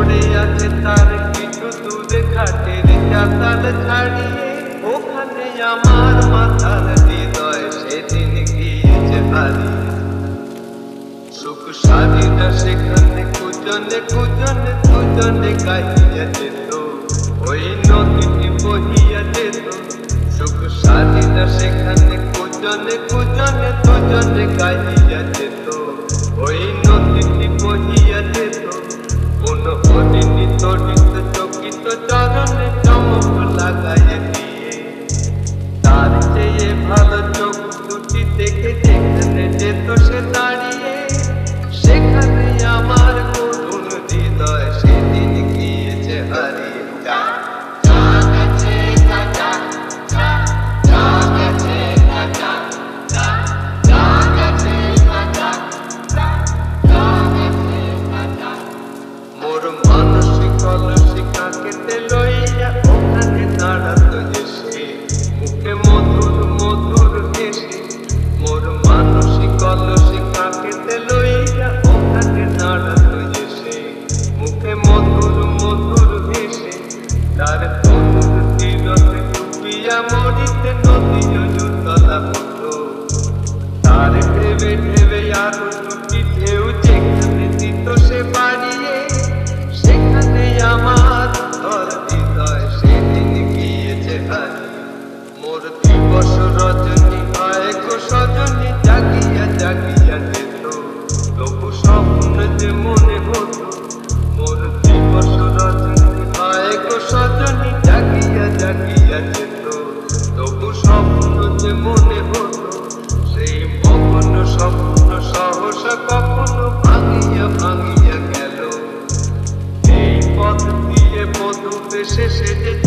পড়ে আছে তার কিছু দূরে ঘাটের চাতাল ছাড়িয়ে, ওখানে আমার মাথার হৃদয় সেদিন গিয়েছে হারিয়ে। সুখ সারিটা সেখানে কুজনে কুজনে কুজনে গাইয়া যেত, ওই নদীটি বহিয়া যেত। সুখ সারিটা সেখানে কুজনে কুজনে দুজনে গাইয়া যেত, ওই তরিত চকিত চরণে চমক লাগাইয়া দিয়ে তার চেয়ে ভালো চোখ দুটি দেখে যেখানে যেত সে দাঁড়িয়ে জাগিয়া জাগিয়া যেত তবু স্বপ্ন যে মনে হতো মোর দিবস রজনী হয় গো সজনী জাগিয়া জাগিয়া যেত তবু স্বপ্ন যে মনে হতো সেই মগ্ন স্বপ্ন সহসা কখনো ভাঙিয়া ভাঙিয়া গেল এই পথ দিয়ে বধু বেশে সেজে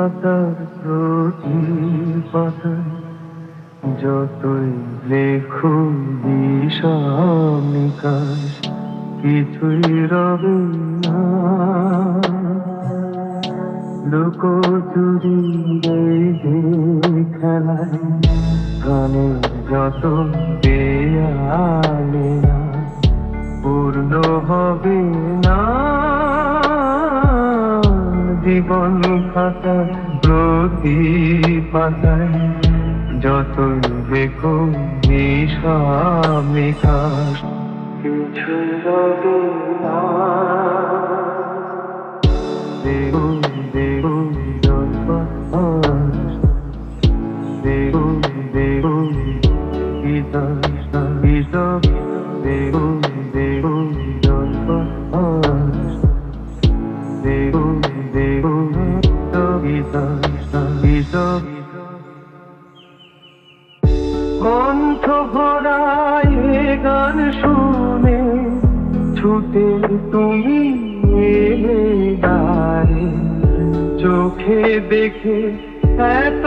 খাতার প্রতি পাতায় যতই লেখো বিষম নিকাশ কিছুই রবে না। লোকো চুরি খেলায় গানের যত দেয়ালে না, পূর্ণ হবে না। জীবন খাতা প্রতি পাতায় যত দেখো নিশামিকাশ কিছু না। চোখে দেখে এত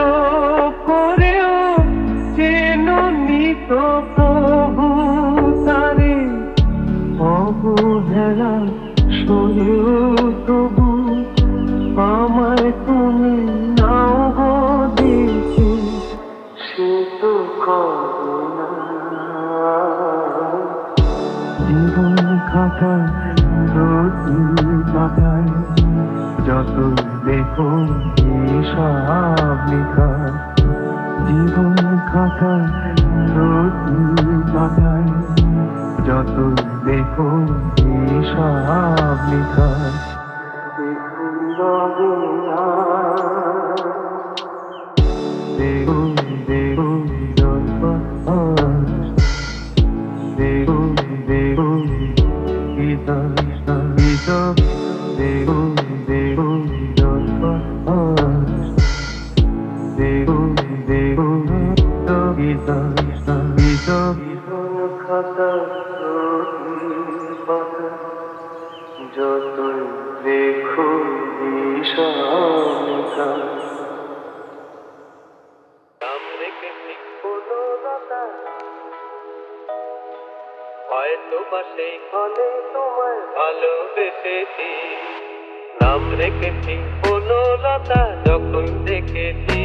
লতা যখন দেখেছি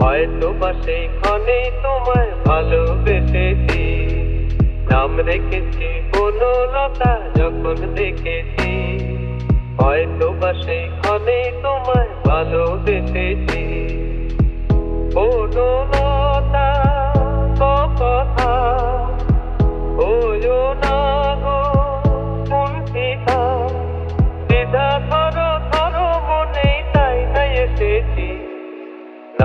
হয়তো বা সেই ক্ষণে তোমায় ভালোবেসেছি। নাম রেখেছি কোনো লতা যখন দেখেছি হয়তো বা সেই ক্ষণে তোমায় ভালোবেসেছি। বনলতা কথা ওজো না।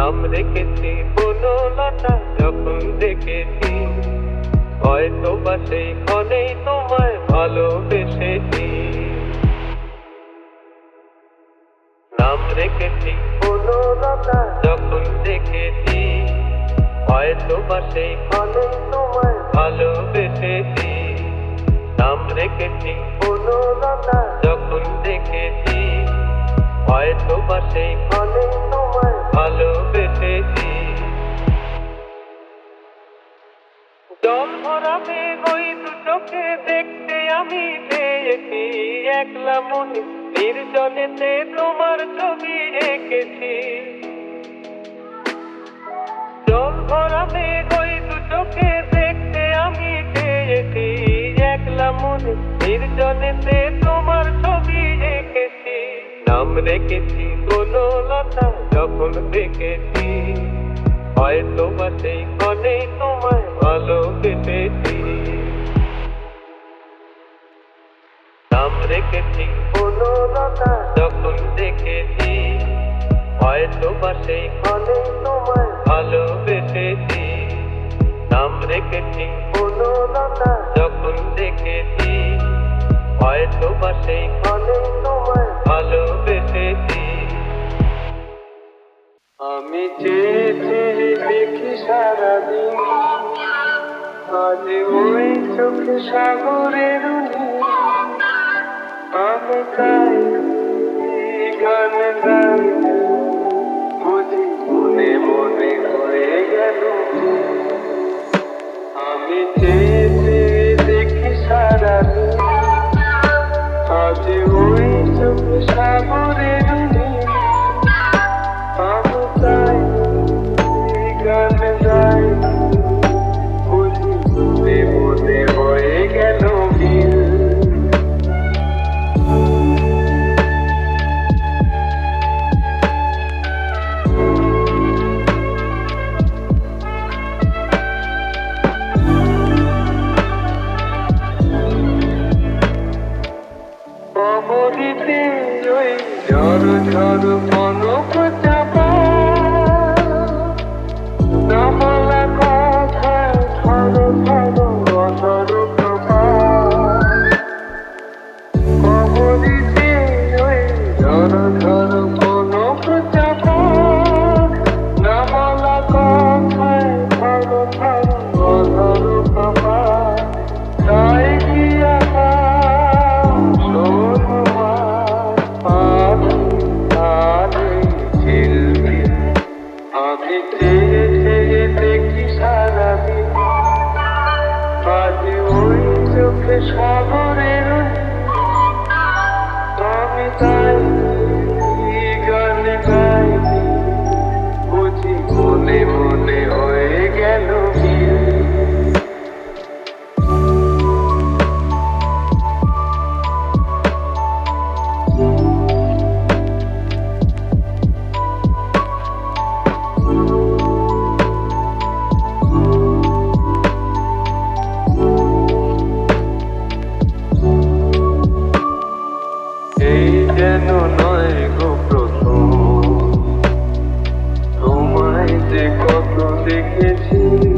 নাম রেখেছি বনলতা যখন দেখেছি। হয়তো বা সেই ক্ষণেই তোমায় ভালোবেসেছি। নাম রেখেছি বনলতা যখন দেখেছি। হয়তো বা সেই ক্ষণে তোমায় ভালোবেসেছি। নাম রেখেছি বনলতা যখন দেখেছি। হয়তো বা সেই ক্ষণে তোমায় ভালোবেসেছি। জল ওই দেখতে আমি পেয়েছি। একলা মনে নির্জনেতে তোমার ছবি এঁকেছি। জল ভরা মেঘ ওই দু চোখে দেখতে আমি পেয়েছি। একলা মনে নির্জনেতে তোমার নাম রেখেছি কোনো লতা যখন দেখেছি, হয়তো বা সেই ক্ষণে তোমায় ভালোবেসেছি। নাম রেখেছি কোনো লতা যখন দেখেছি, হয়তো বা সেই ক্ষণে তোমায় ভালোবেসেছি। নাম রেখেছি কোনো লতা যখন দেখেছি হয়তো বা সেইখানে ভালোবেসেছি আমি চেয়েছি দেখি সারাদিন। আজ ওই চোখে সাগরের আমি তাই গান গাই বুঝি মনে মনে হয়ে গেল। আমি চেয়েছি দেখি সারাদিন। Ashti, Ruin, Tupi, Shabu, Dedu, the point. স্বপ্ন দেখেছি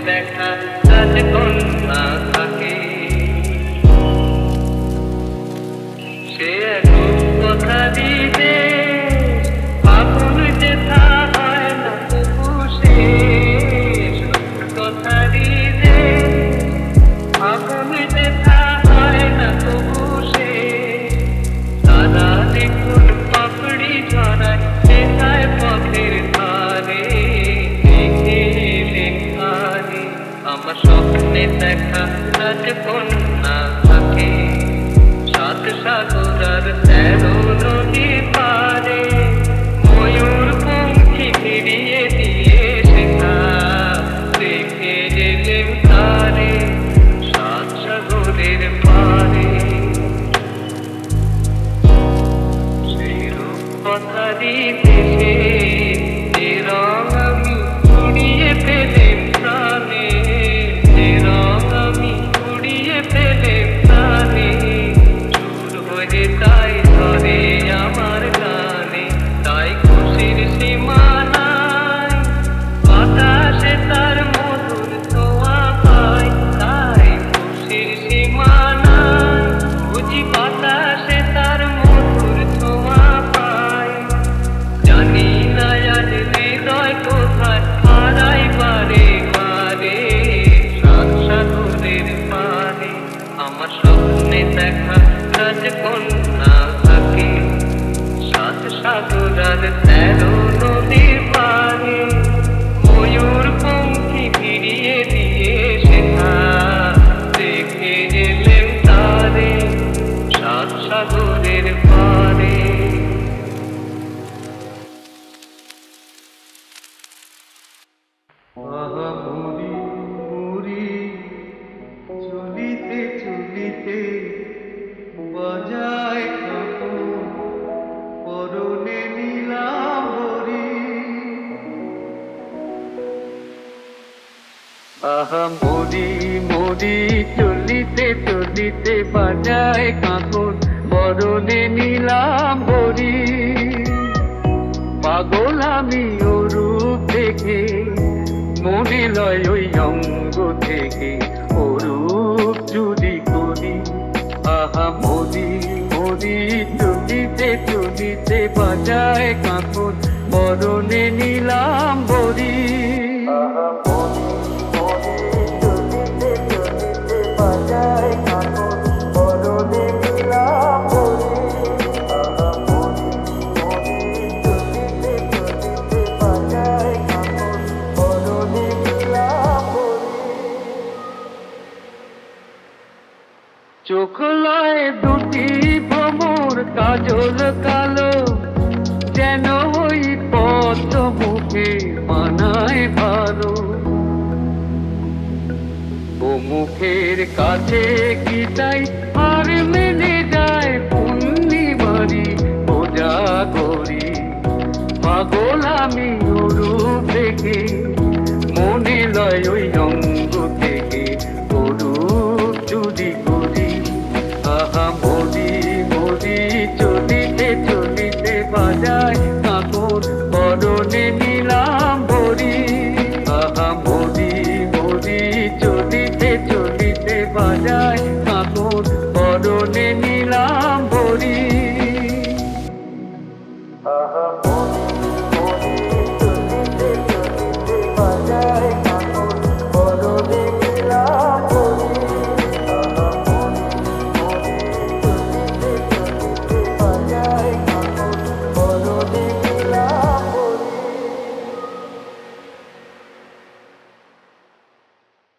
แปลกทางเดินต้นมา মরি মরি, চলিতে চলিতে বাজায় কাঁকন বরণে নিলাম বরি পাগল আমি ওরূপ দেখে মনে লয় ওই অঙ্গ থেকে ওরূপ চুরি করি। আহা, মরি মরি, চলিতে চলিতে বাজায় কাঁকন বরণে নিলাম বরি